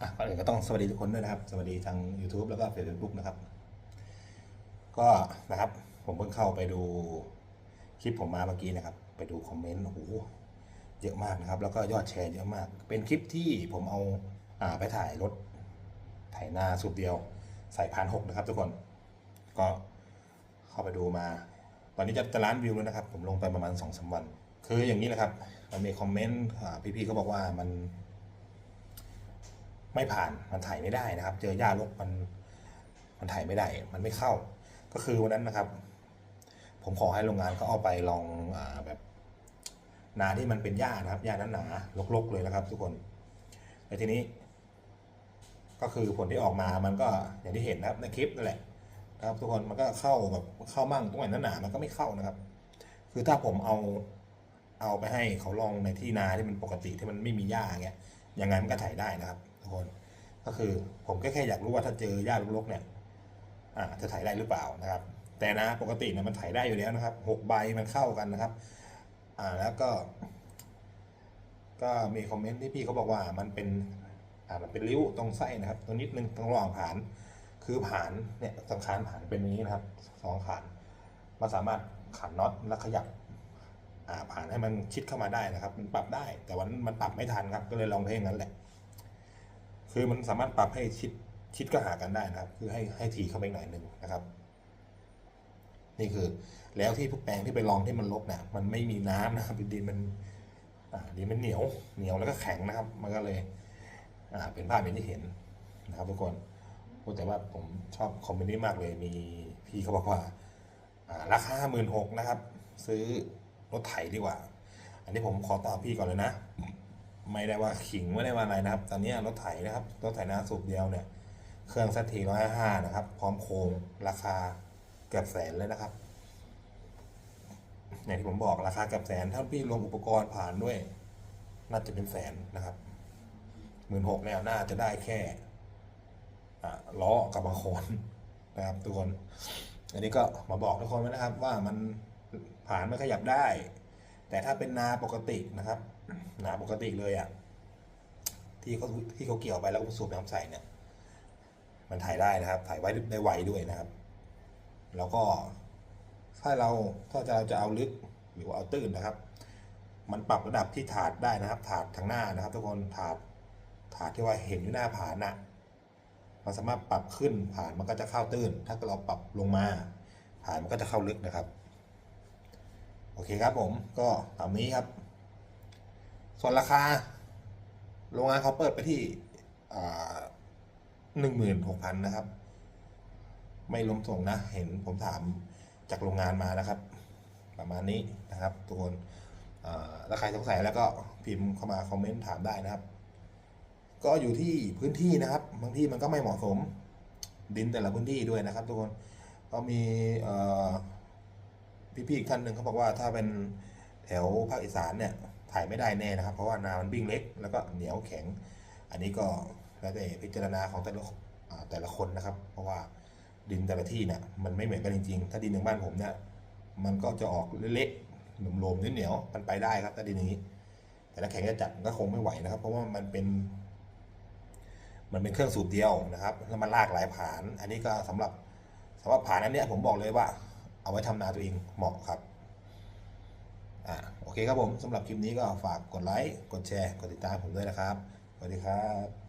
อะก่อนอื่นก็ต้องสวัสดีทุกคนด้วยนะครับ สวัสดีทาง YouTube แล้วก็ Facebook นะครับ ก็นะครับ ผมเพิ่งเข้าไปดูคลิปผมมาเมื่อกี้นะครับ ไปดูคอมเมนต์โอ้โหเยอะมากนะครับ แล้วก็ยอดแชร์เยอะมาก เป็นคลิปที่ผมเอาอ่าไปถ่ายรถไถนาสูบเดียว ใส่พันหกนะครับ ทุกคน ก็เข้าไปดูมา ตอนนี้จะจะล้านวิวแล้วนะครับ ผมลงไปประมาณสองสาวัน คืออย่างนี้นะครับ มันมีคอมเมนต์พี่ๆเขาบอกว่ามัน ไม่ผ่านมันถ่ายไม่ได้นะครับ เจอหญ้ารกมันมันถ่ายไม่ได้ มันไม่เข้า ก็คือวันนั้นนะครับ ผมขอให้โรงงานเขาเอาไปลองอแบบนาที่มันเป็นหญ้านะครับหญ้านั้นหนาๆรกๆเลยนะครับ ทุกคนในทีนี้ ก็คือผลที่ออกมามันก็อย่างที่เห็นนะครับในคลิปนั่นแหละนะครับ ทุกคนมันก็เข้าแบบเข้ามั่งตรงไหนนั้นหนามันก็ไม่เข้านะครับ คือถ้าผมเอาเอาไปให้เขาลองในที่นาที่มันปกติที่มันไม่มีหญ้าเงี้ยยังไงมันก็ถ่ายได้นะครับ ทุกคน ก็คือผมก็แค่อยากรู้ว่าถ้าเจอหญ้ารกๆเนี่ยอ่าจะถ่ายได้หรือเปล่านะครับ แต่นะปกติเนี่ยมันถ่ายได้อยู่แล้วนะครับหกใบมันเข้ากันนะครับ อ่าแล้วก็ ก็มีคอมเมนต์ที่พี่เขาบอกว่ามันเป็นอ่ามันเป็นริ้วตรงไส้นะครับตรงนิดนึงตรงรองผ่าน คือผ่านเนี่ยสังคารผ่านเป็นอย่างนี้นะครับสองขานมันสามารถขันน็อตและขยับอ่าผ่านให้มันชิดเข้ามาได้นะครับ มันปรับได้ แต่วันนั้นมันปรับไม่ทันครับ ก็เลยลองเพลงนั้นแหละ คือมันสามารถปรับให้ชิดชิดก็หากันได้นะครับ คือให้ให้ทีเข้าไปหน่อยหนึ่งนะครับ นี่คือแล้วที่พวกแปลงที่ไปลองที่มันลบเนี่ยมันไม่มีน้ำนะครับดินมันดินมันเหนียวเหนียวแล้วก็แข็งนะครับ มันก็เลยอ่าเป็นภาพอย่างที่เห็นนะครับทุกคนโอ้แต่ว่าผมชอบคอมเมนต์นี้มากเลยมีพี่เขาบอกว่าราคาหมื่นหกนะครับ ซื้อรถไถดีกว่า อันนี้ผมขอตอบพี่ก่อนเลยนะ ไม่ได้ว่าขิงไม่ได้ว่าอะไรนะครับ ตอนนี้รถไถนะครับ รถไถนาสูบเดียวเนี่ย เครื่องสัตทีร้อยห้านะครับ พร้อมโครงราคาเกือบแสนเลยนะครับอย่างที่ผมบอกราคาเกือบแสน ถ้าพี่รวมอุปกรณ์ผ่านด้วย น่าจะเป็นแสนนะครับหมื่นหกเนี่ยน่าจะได้แค่ล้อกับบางคนนะครับทุกคน อันนี้ก็มาบอกทุกคนไว้นะครับ ว่ามันผ่านไม่ขยับได้ แต่ถ้าเป็นนาปกตินะครับ นาปกติเลยอะ่ะที่เขาที่เขาเกี่ยวไปแล้วก็สูบน้ำใส่เนี่ย มันถ่ายได้นะครับ ถ่ายไว้ได้ไวด้วยนะครับ แล้วก็ถ้าเราถ้าจะเราจะเอาลึกหรือว่าเอาตื้นนะครับ มันปรับระดับที่ถาดได้นะครับ ถาดทางหน้านะครับ ทุกคนถาดถาดที่ว่าเห็นอยู่หน้าผานน่ะมันสามารถปรับขึ้นผ่านมันก็จะเข้าตื้น ถ้าเราปรับลงมา ผ่านมันก็จะเข้าลึกนะครับ โอเคครับผมก็ตามนี้ครับ ส่วนราคา โรงงานเขาเปิดไปที่หนึ่งหมื่นหกพันนะครับ ไม่รวมส่งนะ เห็นผมถามจากโรงงานมานะครับ ประมาณนี้นะครับ ทุกคนถ้าใครสงสัยแล้วก็พิมพ์เข้ามาคอมเมนต์ถามได้นะครับ ก็อยู่ที่พื้นที่นะครับ บางที่มันก็ไม่เหมาะสมดินแต่ละพื้นที่ด้วยนะครับ ทุกคนก็มีเอ่อ พี่ๆอีกท่านหนึ่งเขาบอกว่าถ้าเป็นแถวภาคอีสานเนี่ยถ่ายไม่ได้แน่นะครับ เพราะว่านามันวิ่งเล็ก แล้วก็เหนียวแข็ง อันนี้ก็แล้วแต่พิจารณาของแต่ละแต่ละคนนะครับ เพราะว่าดินแต่ละที่เนี่ยมันไม่เหมือนกันจริงๆ ถ้าดินอย่างบ้านผมเนี่ยมันก็จะออกเละๆหลมๆเหนียวมันไปได้ครับถ้าดินอย่างนี้ แต่ถ้าแข็งจะจัดก็คงไม่ไหวนะครับ เพราะว่ามันเป็น มันเป็นเครื่องสูบเดียวนะครับแล้วมันลากหลายผาน อันนี้ก็สำหรับสำหรับผานอันเนี้ยผมบอกเลยว่า เอาไว้ทำนาตัวเองเหมาะครับอ่าโอเคครับผมสำหรับคลิปนี้ก็ฝากกดไลค์กดแชร์ กดติดตามผมด้วยนะครับ สวัสดีครับ